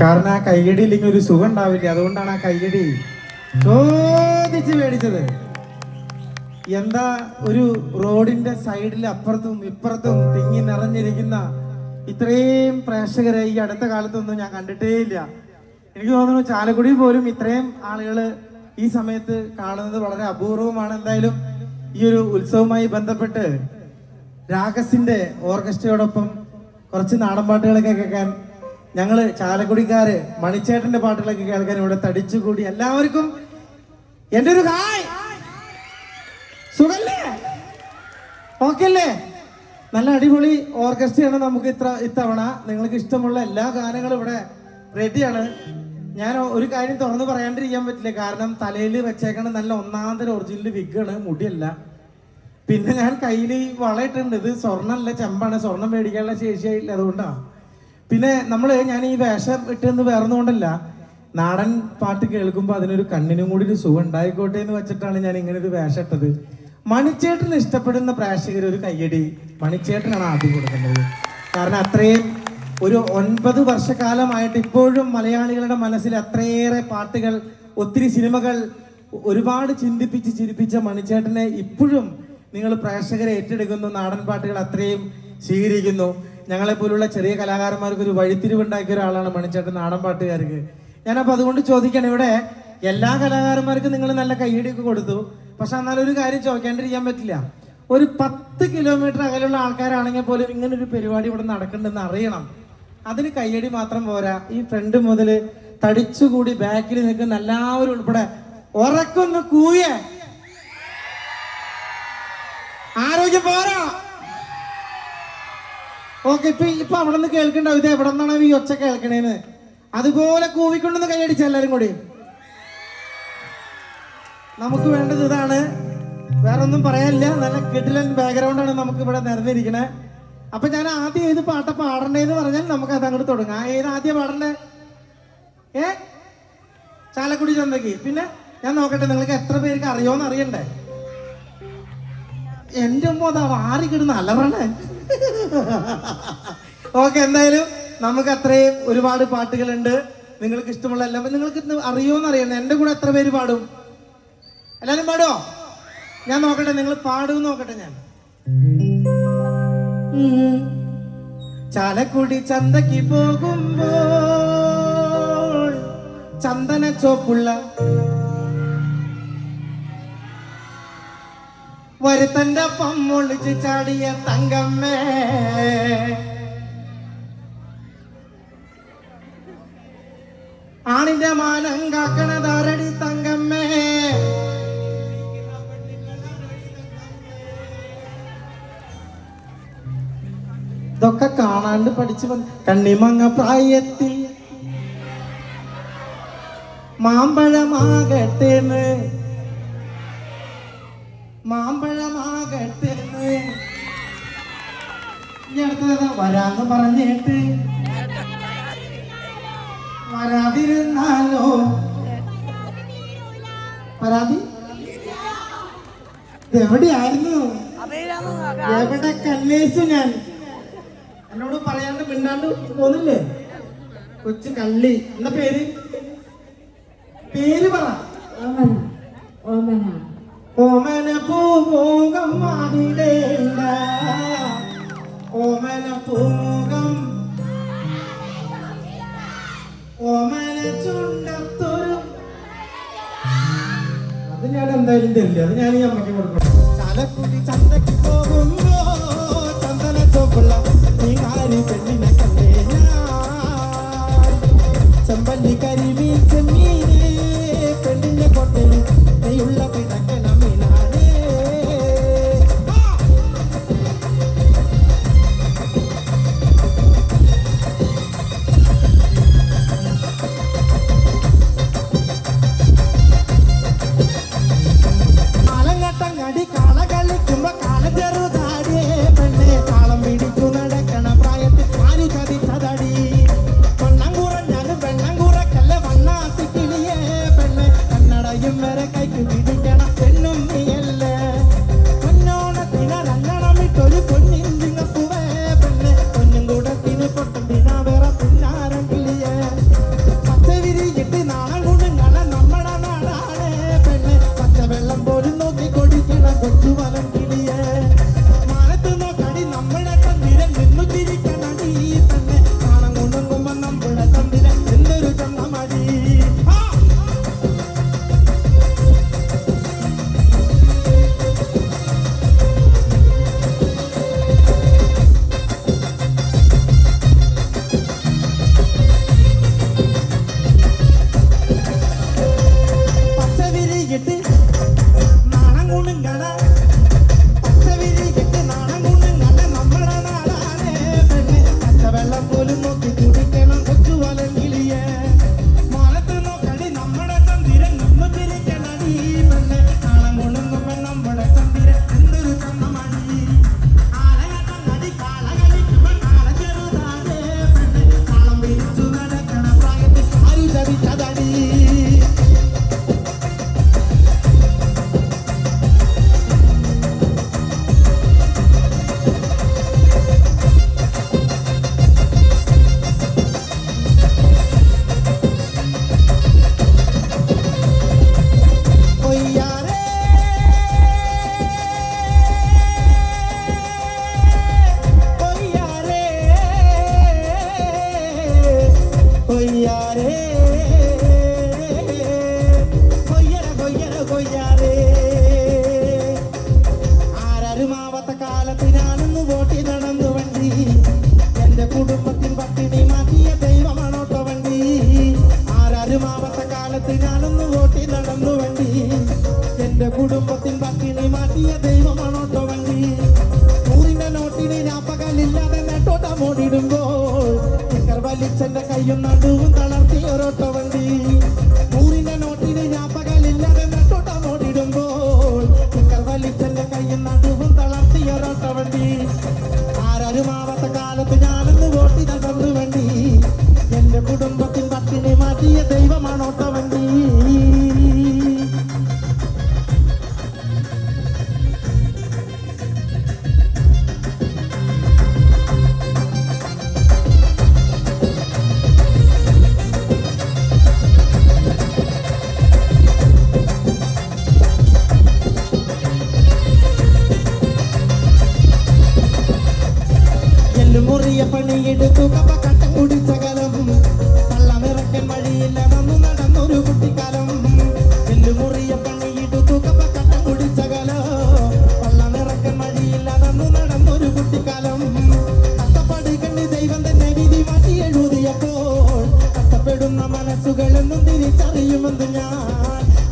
കാരണം ആ കയ്യടി ഇല്ലെങ്കിൽ ഒരു സുഖം ഉണ്ടാവില്ല. അതുകൊണ്ടാണ് ആ കയ്യടി ചോദിച്ച് മേടിച്ചത്. എന്താ ഒരു റോഡിന്റെ സൈഡിൽ അപ്പുറത്തും ഇപ്പുറത്തും തിങ്ങി നിറഞ്ഞിരിക്കുന്ന ഇത്രയും പ്രേക്ഷകരെ ഈ അടുത്ത കാലത്തൊന്നും ഞാൻ കണ്ടിട്ടേ ഇല്ല. എനിക്ക് തോന്നുന്നു ചാലക്കുടി പോലും ഇത്രയും ആളുകൾ ഈ സമയത്ത് കാണുന്നത് വളരെ അപൂർവമാണ്. എന്തായാലും ഈ ഒരു ഉത്സവവുമായി ബന്ധപ്പെട്ട് രാഗസിന്റെ ഓർക്കസ്ട്രയോടൊപ്പം കുറച്ച് നാടൻ പാട്ടുകളൊക്കെ കേൾക്കാൻ ഞങ്ങൾ ചാലക്കുടിക്കാര് മണിച്ചേട്ടന്റെ പാട്ടുകളൊക്കെ കേൾക്കാൻ ഇവിടെ തടിച്ചുകൂടി എല്ലാവർക്കും എന്റെ ഒരു ഹായ്. സുഖല്ലേ? ഓക്കെ അല്ലേ നല്ല അടിപൊളി ഓർക്കസ്ട്രയാണ് നമുക്ക് ഇത്ര ഇത്തവണ. നിങ്ങൾക്ക് ഇഷ്ടമുള്ള എല്ലാ ഗാനങ്ങളും ഇവിടെ റെഡിയാണ് ഞാൻ ഒരു കാര്യം തുറന്നു പറയാണ്ടിരിക്കാൻ പറ്റില്ല. കാരണം തലയിൽ വെച്ചേക്കണ നല്ല ഒന്നാന്തര ഒറിജിനൽ വിഗാണ് മുടിയല്ല. പിന്നെ ഞാൻ കയ്യിൽ വളയിട്ടുണ്ട് ഇത് സ്വർണമല്ല ചെമ്പാണ്. സ്വർണം മേടിക്കാനുള്ള ശേഷിയായില്ല. അതുകൊണ്ടാണ് പിന്നെ നമ്മൾ ഞാൻ ഈ വേഷം ഇട്ടെന്ന് വേറൊന്നുകൊണ്ടല്ല. നാടൻ പാട്ട് കേൾക്കുമ്പോൾ അതിനൊരു കണ്ണിനും കൂടി ഒരു സുഖം ഉണ്ടായിക്കോട്ടെ എന്ന് വെച്ചിട്ടാണ് ഞാൻ ഇങ്ങനെ ഒരു വേഷം ഇട്ടത്. മണിച്ചേട്ടന് ഇഷ്ടപ്പെടുന്ന പ്രേക്ഷകർ ഒരു കയ്യടി. മണിച്ചേട്ടനാണ് ആദ്യം കൊടുക്കുന്നത്. കാരണം അത്രയും ഒരു ഒൻപത് വർഷക്കാലമായിട്ട് ഇപ്പോഴും മലയാളികളുടെ മനസ്സിൽ അത്രയേറെ പാട്ടുകൾ ഒത്തിരി സിനിമകൾ ഒരുപാട് ചിന്തിപ്പിച്ച് ചിരിപ്പിച്ച മണിച്ചേട്ടനെ ഇപ്പോഴും നിങ്ങൾ പ്രേക്ഷകരെ ഏറ്റെടുക്കുന്നു. നാടൻ പാട്ടുകൾ അത്രയും സ്വീകരിക്കുന്നു. ഞങ്ങളെ പോലുള്ള ചെറിയ കലാകാരന്മാർക്ക് ഒരു വഴിത്തിരിവുണ്ടാക്കിയ ഒരാളാണ് മണിച്ചേട്ടൻ നാടൻ പാട്ടുകാർക്ക് ഞാനപ്പോൾ അതുകൊണ്ട് ചോദിക്കണം ഇവിടെ എല്ലാ കലാകാരന്മാർക്കും നിങ്ങൾ നല്ല കൈയടിയൊക്കെ കൊടുത്തു. പക്ഷെ എന്നാലും ഒരു കാര്യം ചോദിക്കാണ്ടിരിക്കാൻ പറ്റില്ല. ഒരു പത്ത് കിലോമീറ്റർ അകലുള്ള ആൾക്കാരാണെങ്കിൽ പോലും ഇങ്ങനെ ഒരു പരിപാടി ഇവിടെ നടക്കുന്നുണ്ടെന്ന് അറിയണം. അതിന് കയ്യടി മാത്രം പോരാ. ഈ ഫ്രണ്ട് മുതൽ തടിച്ചുകൂടി ബാക്കിൽ നിൽക്കുന്ന എല്ലാവരും ഉൾപ്പെടെ ഉറക്കൊന്ന് കൂയേ. ആരോഗ്യം പോരാ. ഓക്കെ ഇപ്പൊ ഇപ്പൊ അവിടെ നിന്ന് കേൾക്കണ്ടാവും. ഇത് എവിടെ നിന്നാണ് ഈ ഒച്ച കേൾക്കണേന്ന്? അതുപോലെ കൂവിക്കൊണ്ടെന്ന് കൈയടിച്ച എല്ലാരും കൂടി. നമുക്ക് വേണ്ടത് ഇതാണ്. വേറെ ഒന്നും പറയാനില്ല. നല്ല കിടിലൻ ബാക്ക്ഗ്രൗണ്ട് ആണ് നമുക്ക് ഇവിടെ നിരന്നിരിക്കണേ അപ്പൊ ഞാൻ ആദ്യം ഏത് പാട്ട പാടണ്ടേന്ന് പറഞ്ഞാൽ നമുക്ക് അത് അങ്ങോട്ട് തുടങ്ങാം. ഏത് ആദ്യം പാടണ്ടേ? ഏ? ചാലക്കുടി ചന്തക്ക് പിന്നെ ഞാൻ നോക്കട്ടെ നിങ്ങൾക്ക് എത്ര പേർക്ക് അറിയോന്ന് അറിയണ്ടേ എന്റെ അമ്മ അതാ വാറി കിടന്ന് അലറണേ. ഓക്കെ എന്തായാലും നമുക്ക് അത്രയും ഒരുപാട് പാട്ടുകളുണ്ട്. നിങ്ങൾക്ക് ഇഷ്ടമുള്ള എല്ലാം നിങ്ങൾക്ക് ഇന്ന് അറിയോന്ന് അറിയണം എന്റെ കൂടെ എത്ര പേര് പാടും? എല്ലാരും പാടുമോ ഞാൻ നോക്കട്ടെ നിങ്ങൾ പാടും നോക്കട്ടെ ഞാൻ. ചാലക്കുടി ചന്തക്ക് പോകുമ്പോൾ ചന്ദന ചോപ്പുള്ള വരുത്തന്റെ അപ്പം ഒളിച്ച് ചാടിയ തങ്കമ്മേ. ആണിന്റെ മാനം കാക്കണ ധാരടി തങ്കമ്മേ? ഇതൊക്കെ കാണാണ്ട് പഠിച്ചു വന്ന് കണ്ണിമങ്ങ പ്രായത്തിൽ മാമ്പഴമാകട്ടേന്ന്. മാമ്പഴമാകട്ടേന്ന് ഇനി അടുത്തത് വരാന്ന് പറഞ്ഞിട്ട്. വരാതിരുന്നാലോ? പരാതി? എവിടെയായിരുന്നു? എവിടെ കല്ലേശു ഞാൻ? എന്നോട് പറയാണ്ട് മിണ്ടാണ്ട് പോന്നില്ലേ? കൊച്ചു കള്ളി. എന്താ പേര്? പേര് പറ. എന്തായാലും തരില്ല അത് ഞാൻ ഈ അമ്മയ്ക്ക് കൊടുക്കണം. ചാലക്കുടി ചന്തക്ക് പോകുന്നു. ചന്ദന ചോപ്പുള്ള നീങ്ങാരി പെണ്ണിനെ കഴിയും വരെ കൈക്ക് പിടിക്കണം. എന്നും നീയല്ലേ പൊന്നോണത്തിന് രണ്ടണമിട്ടൊരു പൊന്നിൻ തിങ്ങപ്പുവേ പെണ്ണെ. പൊന്നും കൂടത്തിന് പൊട്ടും പിന്നാ വേറെ പുന്നാരം കിളിയേ. പച്ച വിരിയിട്ട് നാണം ഗുണങ്ങളെ നമ്മുടെ നാടാണേ പെണ്ണെ. പച്ചവെള്ളം പോലും നോക്കി കൊടിക്കണം കൊച്ചുമലം ആരാരുമാവാത്ത കാലത്ത് ഞാനൊന്ന് വോട്ടി നടന്നു വണ്ടി. എന്റെ കുടുംബത്തിൽ പട്ടിണി മാറ്റിയ ദൈവമാണോട്ടോ വണ്ടി. ആരരുമാവത്ത കാലത്ത് ഞാനൊന്ന് വോട്ടി നടന്നു വണ്ടി. എന്റെ കുടുംബത്തിൽ പട്ടിണി മാറ്റിയ ദൈവമാണോട്ടോ വണ്ടി. നൂറിന്റെ നോട്ടിന് ഞാൻ പകലില്ലാതെ നെട്ടോട്ട മോടിടുമ്പോൾ ചക്കർ വലിച്ചെന്റെ കയ്യും നടുവും തളർത്തി ഒരോട്ടോ വണ്ടി. ഒരോട്ടോ എല്ലുമുറിയ പണിയെടുത്തു. കപ്പ കട്ടം കുടിച്ച കലം. പള്ളമിറക്കൻ വഴിയില്ല വന്നു നടന്നൊരു കുട്ടിക്കാലം. എല്ലുമുറിയ പണിയെടുത്തു. കപ്പ കട്ടം കുടിച്ച കലോ. പള്ളമിറക്കൻ വഴിയില്ല വന്നു നടന്നൊരു കുട്ടിക്കാലം. കഷ്ടപ്പാട് കണ്ട് ദൈവം തന്നെ വിധി മാറ്റി എഴുതിയപ്പോൾ കഷ്ടപ്പെടുന്ന മനസ്സുകളെന്നും തിരിച്ചറിയുമെന്ന് ഞാൻ